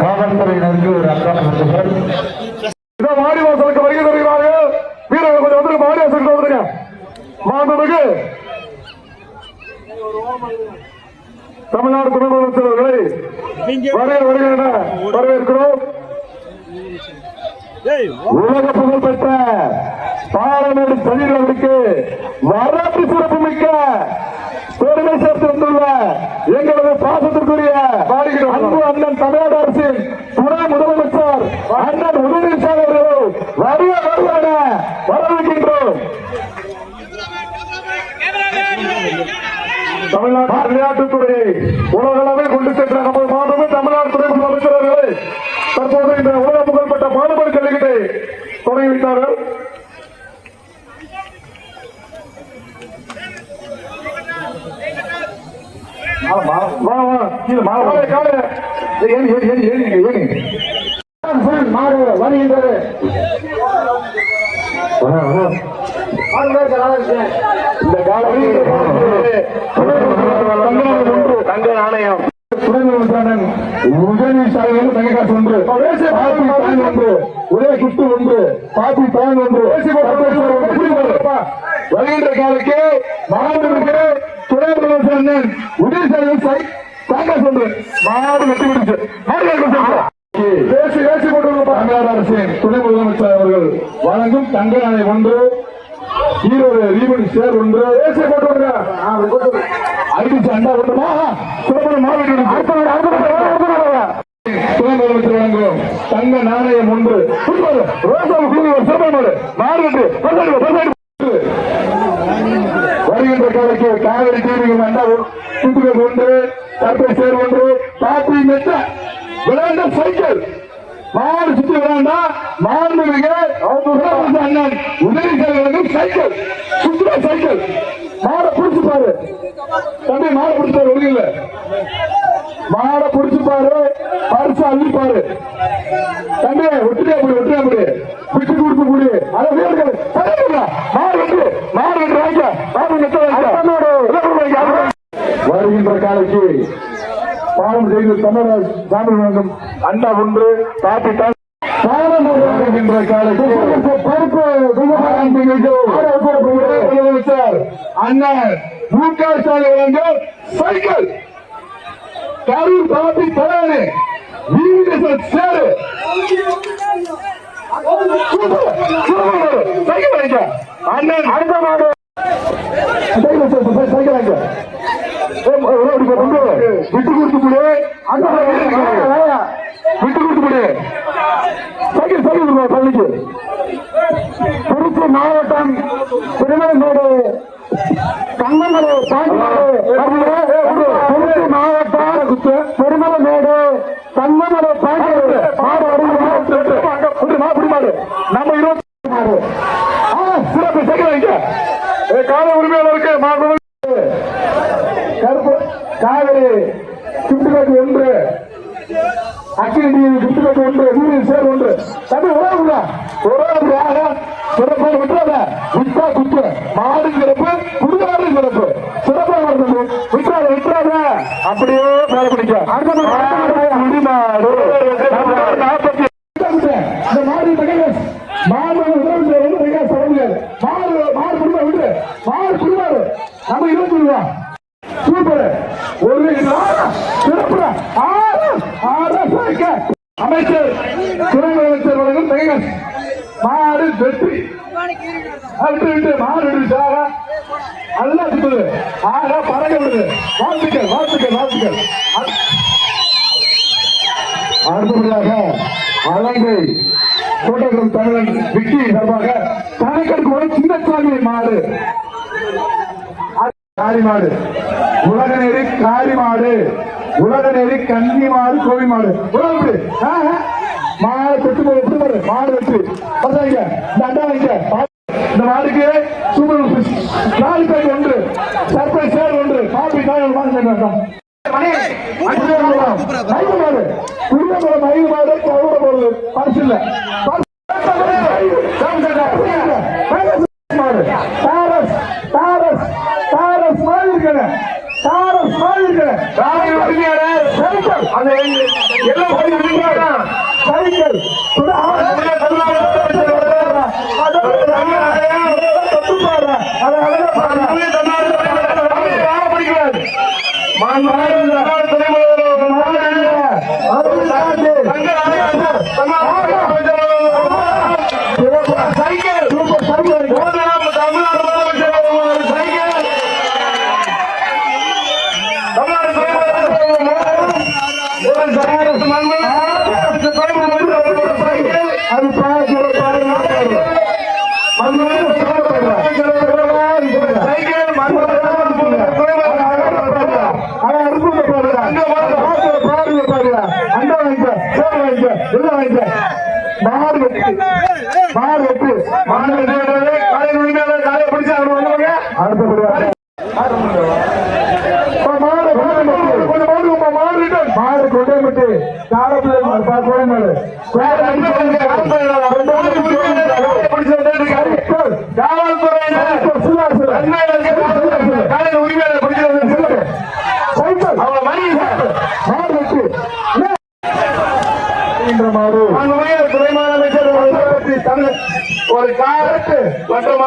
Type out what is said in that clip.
காவல்துறையினருக்கு ஒரு அன்பான இதோ வருகை தருகிறார்கள். வீரர்கள் கொஞ்சம் வந்து மாணிவாசலுக்கு வந்துருங்க. மாண்புமிகு தமிழ்நாடு துணை முதலமைச்சர்களை வருக வருக என வரவேற்கிறோம். உலக புகழ் பெற்ற பாரமேடு வரலாற்று சிறப்பு மிக்க பெருமை சேர்த்து வந்துள்ள எங்களது பாசத்திற்குரிய அன்பு அண்ணன் தமிழ்நாடு அரசின் துணை முதலமைச்சர் அண்ணன் உதயநிதி அவர்கள் வருக வருக என வரவேற்கின்றோம். தமிழ்நாட்டு விளையாட்டுத்துறையை உலகளவில் கொண்டு சென்ற நமது மாநில தமிழ்நாடு துணை முதலமைச்சர் அவர்களை தற்போது இந்த உலக மாடு வருகின்றது இந்த காலத்தில் தங்க நாணயம் துணை முதலமைச்சர் உதயநிதி ஸ்டாலின் ஒன்று பாத்தி பேன் ஒன்று உதய கிட்டு ஒன்று பாத்தி பேன் ஒன்று வருகின்ற காலக்கு மாண்புமிகு துணை முதலமைச்சர் அண்ணன் உதய காங்கிரஸ் ஒன்று. மாடு வெட்டி பிடிச்சு. பேசி பேசி தமிழ்நாடு அரசின் துணை முதலமைச்சர் அவர்கள் வழங்கும் தங்க நாணயம் ஒன்று ஈரோடு ரீபன் சேர் ஒன்று. ஏசிய போட்டு அடிச்சு அண்டா கொண்டுமா சிறப்பு மாவட்டம் துணை முதலமைச்சர் வழங்கும் தங்க நாணயம் ஒன்று. புதுமாறு, ரோசாவு குழுவில் ஒரு மாடு மாடு வருகின்ற காலைக்கு காவிரி தீர்வு அண்டா புதுகள் ஒன்று தற்பை சேர் ஒன்று. பாத்தி மெத்த. விளையாண்ட சைக்கிள் மாடு சுத்தி விளையாண்டா மாடு அண்ணன். உதவி செய்வதற்கு சைக்கிள் சுற்றுலா சைக்கிள் மாடை புடிச்சு பாரு. தம்பி மாடை புடிச்சு பாரு ஒழுங்கு மாடை புடிச்சு பாரு. பரிசு அள்ளி பாரு. தம்பி விட்டுட்டே அப்படி விட்டுட்டே அப்படி பிடிச்சு கொடுக்க முடியும் அதை மாடு வெட்டு மாடு வெட்டு வாங்க மாடு வெட்டு வாங்க வருகின்ற காலைக்கு பாவம் செய்து தமிழர் சாமி வேண்டும் அண்ணா ஒன்று பாப்பி பாவம் வருகின்ற காலைக்கு. பொறுப்பு முதலமைச்சர் அண்ணன் மு க ஸ்டாலின் வழங்கும் சைக்கிள். கரூர் பாப்பி தலைவனே வீடு சேரு சைக்கிள் அண்ணன் அடுத்த மாடு. சைக்கிள் சைக்கிள் விட்டு கொடுத்து அந்த விட்டு கொடுத்து முடி சைக்கிள் சைக்கிள் பள்ளிக்கு. திருச்சி மாவட்டம் திருநெல்வேலி தங்கமலை பாண்டியநாடு திருச்சி மாவட்டம் திருமலமேடு தங்கமலை பாண்டியநாடு மாடு வருகிறது மாடு நம்ம இருபத்தி மாடு ஆ, சிறப்பு சைக்கிள் வைக்க கால உரிமையாளருக்கு மாடு கருப்பு காவிரி சுட்டுக்கட்டு ஒன்று. அக்கினி சுட்டுக்கட்டு ஒன்று வீரில் சேர் ஒன்று. தம்பி உறவுல உறவு சிறப்பு விட்டுறாத விட்டா குத்து மாடு சிறப்பு குடுகாடு சிறப்பு சிறப்பா வருது விட்டுறாத விட்டுறாத அப்படியே மேல பிடிக்க நாற்பத்தி இந்த மாடு தகவல் மாடு உதவி செய்யறது மிக சமயம் மாடு மாடு குடும்பம் விட்டு மாடு குடும்பம் நம்ம இருபத்தி ரூபா. சூப்பர். ஒரு சிறப்பு அமைச்சர் துணை அமைச்சர் வழங்கும் தகவல் மாடு வெற்றி. விட்டு விட்டு. மாடு விட்டு நல்லா சுத்துது. ஆக பறக்க விடுது. வாழ்த்துக்கள் வாழ்த்துக்கள் வாழ்த்துக்கள். அடுத்தபடியாக அலங்கை கோட்டகுளம் தமிழன் விக்கி சார்பாக கணக்கெடுக்கு சின்னசாமி மாடு. மாடு. உலக நெறி காரி மாடு. உலக நெறி கன்னி மாடு கோவி மாடு. உலக மாடு தொட்டு போய் எப்படி பாரு? மாடு வெட்டு. பசாங்க இந்த அண்டா வைங்க இந்த மாடுக்கு சூப்பர் நாலு பேர் ஒன்று. சர்ப்ரைஸ் சேர் ஒன்று. காப்பி தாரஸ் மாதிரி பரிசு சார சாதிக்கிற சாதி வருகிறார் சைக்கிள். அந்த எல்லாம் போய் விழுகிறாரா சைக்கிள். அதோட மாடு கொண்டே விட்டு காலத்தில் கோயம்பேடு ஒரு காலத்து மற்றும்